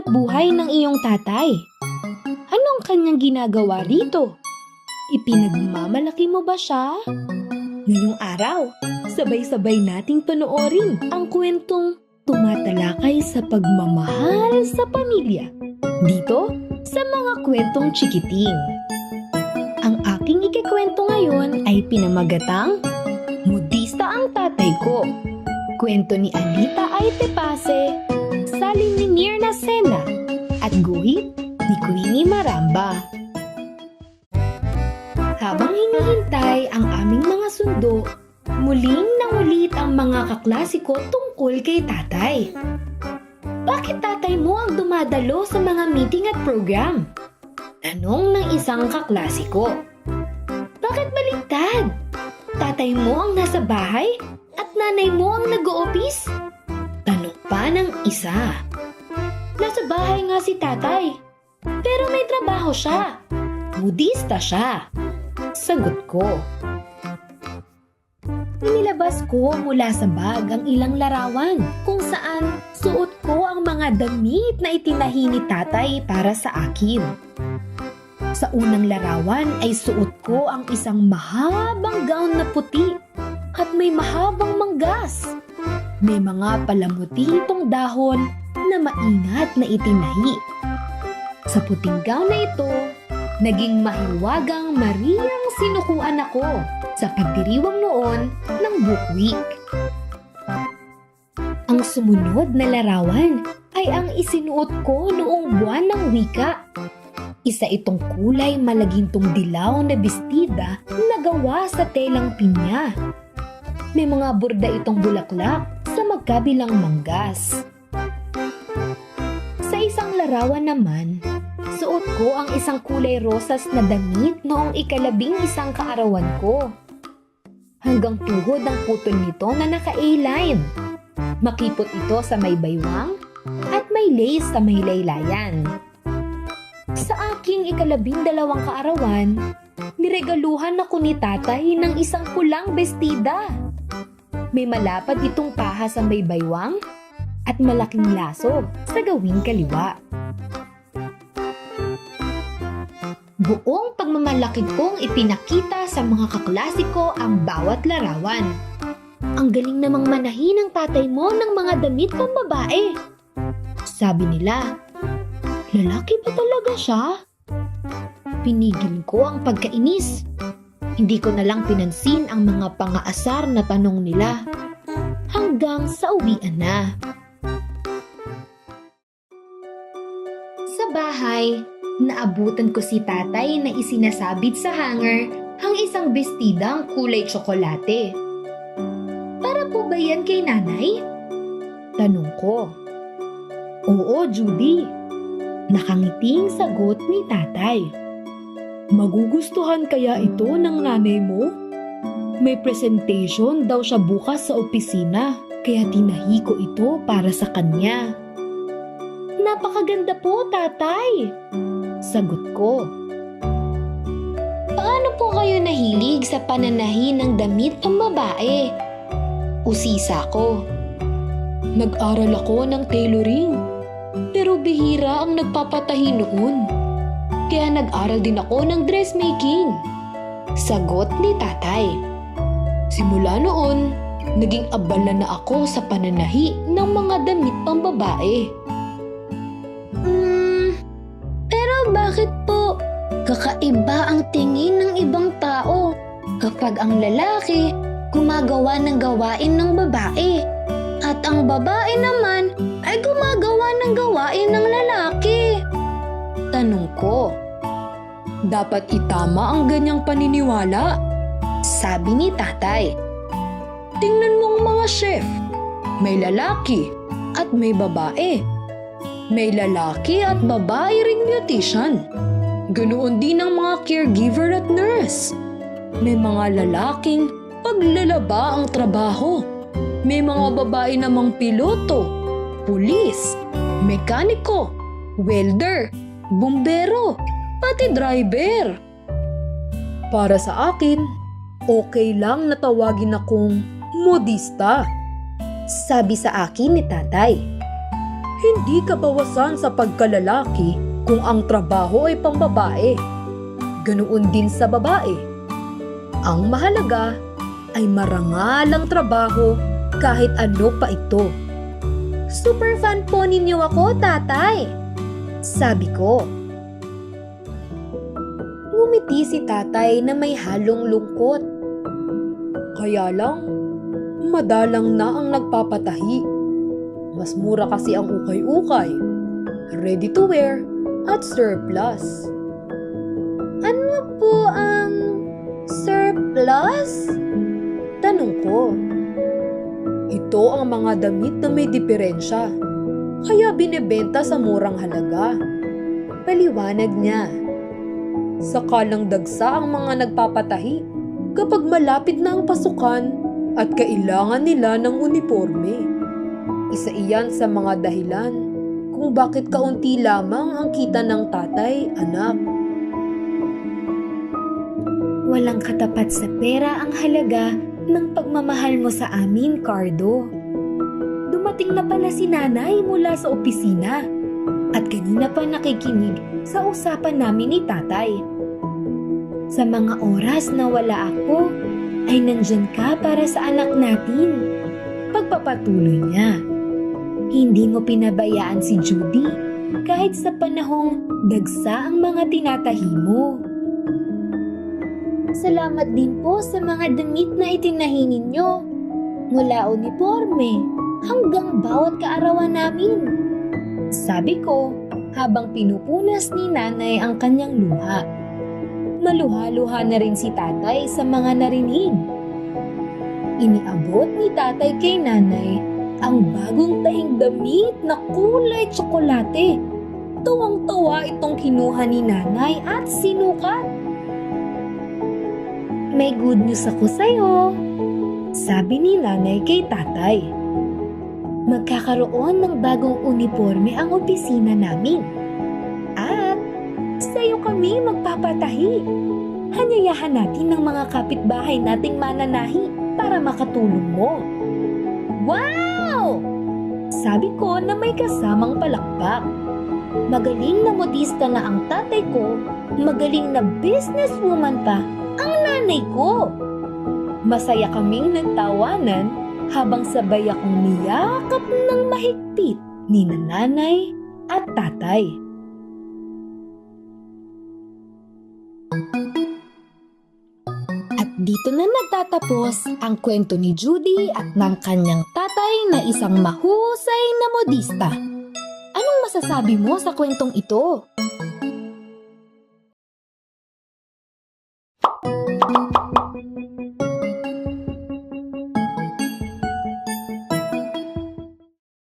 hanap buhay ng iyong tatay? Anong kanyang ginagawa rito? Ipinagmamalaki mo ba siya? Ngayong araw, sabay-sabay nating panoorin ang kwentong tumatalakay sa pagmamahal sa pamilya. Dito sa mga kwentong chikiting. Ang aking ikikwento ngayon ay pinamagatang Modista ang tatay ko. Kwento ni Anita Aitepase, salin ni Sena, at guhit ni Queenie Maramba. Habang hinihintay ang aming mga sundo, muling nangulit ang mga kaklasiko tungkol kay tatay. Bakit tatay mo ang dumadalo sa mga meeting at program? Tanong ng isang kaklasiko. Bakit baliktad? Tatay mo ang nasa bahay at nanay mo ang nag-oopis? Tanong pa ng isa. Nasa bahay si tatay. Pero may trabaho siya. Budista siya. Sagot ko. Inilabas ko mula sa bag ang ilang larawan kung saan suot ko ang mga damit na itinahi ni tatay para sa akin. Sa unang larawan ay suot ko ang isang mahabang gown na puti at may mahabang manggas. May mga palamuti itong dahon na maingat na itinahi. Sa puting gown na ito, naging mahiwagang Mariang sinukuan ako sa pagdiriwang noon ng book week. Ang sumunod na larawan ay ang isinuot ko noong buwan ng wika. Isa itong kulay malagintong dilaw na bestida na gawa sa telang pinya. May mga borda itong bulaklak sa magkabilang manggas. Larawan naman, suot ko ang isang kulay rosas na damit noong ikalabing isang kaarawan ko. Hanggang tuhod ang putol nito na naka-A-line. Makipot ito sa may baywang at may lace sa may laylayan. Sa aking ikalabing dalawang kaarawan, niregaluhan ako ni tatay ng isang pulang bestida. May malapad itong paha sa may baywang at malaking laso sa gawing kaliwa. Buong pagmamalaki kong ipinakita sa mga kaklasiko ang bawat larawan. Ang galing namang manahin ng tatay mo ng mga damit pang babae. Sabi nila, lalaki ba talaga siya? Pinigil ko ang pagkainis. Hindi ko na lang pinansin ang mga pangaasar na tanong nila. Hanggang sa uwian na. Naabutan ko si tatay na isinasabit sa hanger ang isang bestidang kulay tsokolate. Para po ba yan kay nanay? Tanong ko. Oo, Judy. Nakangiting sagot ni tatay. Magugustuhan kaya ito ng nanay mo? May presentation daw siya bukas sa opisina, kaya tinahi ko ito para sa kanya. Napakaganda po, tatay! Sagot ko. Paano po kayo nahilig sa pananahi ng damit pang babae? Usisa ko. Nag-aral ako ng tailoring. Pero bihira ang nagpapatahi noon. Kaya nag-aral din ako ng dressmaking. Sagot ni tatay. Simula noon, naging abala na ako sa pananahi ng mga damit pang babae. Kakaiba ang tingin ng ibang tao kapag ang lalaki gumagawa ng gawain ng babae at ang babae naman ay gumagawa ng gawain ng lalaki? Tanong ko. Dapat itama ang ganyang paniniwala. Sabi ni tatay. Tingnan mo mga chef. May lalaki at may babae. May lalaki at babae ring beautician. Ganoon din ang mga caregiver at nurse. May mga lalaking paglalaba ang trabaho. May mga babae namang piloto, pulis, mekaniko, welder, bumbero, pati driver. Para sa akin, okay lang na tawagin akong modista. Sabi sa akin ni tatay. Hindi kabawasan sa pagkalalaki kung ang trabaho ay pambabae. Ganoon din sa babae. Ang mahalaga ay marangalang trabaho kahit ano pa ito. Super fan po ninyo ako, tatay. Sabi ko. Ngumiti si tatay na may halong lungkot. Kaya lang, madalang na ang nagpapatahi. Mas mura kasi ang ukay-ukay, ready to wear, at surplus. Ano po ang surplus? Tanong ko. Ito ang mga damit na may diferensya, kaya binebenta sa murang halaga. Paliwanag niya. Sakalang dagsa ang mga nagpapatahi kapag malapit na ang pasukan at kailangan nila ng uniforme. Isa iyan sa mga dahilan kung bakit kaunti lamang ang kita ng tatay, anak. Walang katapat sa pera ang halaga ng pagmamahal mo sa amin, Cardo. Dumating na pala si nanay mula sa opisina at kanina pa nakikinig sa usapan namin ni tatay. Sa mga oras na wala ako, ay nandyan ka para sa anak natin. Pagpapatuloy niya. Hindi mo pinabayaan si Judy kahit sa panahong dagsa ang mga tinatahi mo. Salamat din po sa mga damit na itinahi ninyo. Mula uniforme hanggang bawat kaarawan namin. Sabi ko habang pinupunas ni nanay ang kanyang luha. Maluha-luha na rin si tatay sa mga narinig. Iniabot ni tatay kay nanay ang bagong tahing damit na kulay tsokolate. Tuwang-tuwa itong kinuha ni nanay at sinukat. May good news ako sa'yo. Sabi ni nanay kay tatay. Magkakaroon ng bagong uniforme ang opisina namin. At sa'yo kami magpapatahi. Hanyayahan natin ng mga kapitbahay nating mananahi para makatulong mo. Wow! Sabi ko na may kasamang palakpak. Magaling na modista na ang tatay ko, magaling na businesswoman pa ang nanay ko. Masaya kaming nagtawanan habang sabay akong niyakap ng mahigpit ni nanay at tatay. Dito na nagtatapos ang kwento ni Judy at ng kanyang tatay na isang mahusay na modista. Anong masasabi mo sa kwentong ito?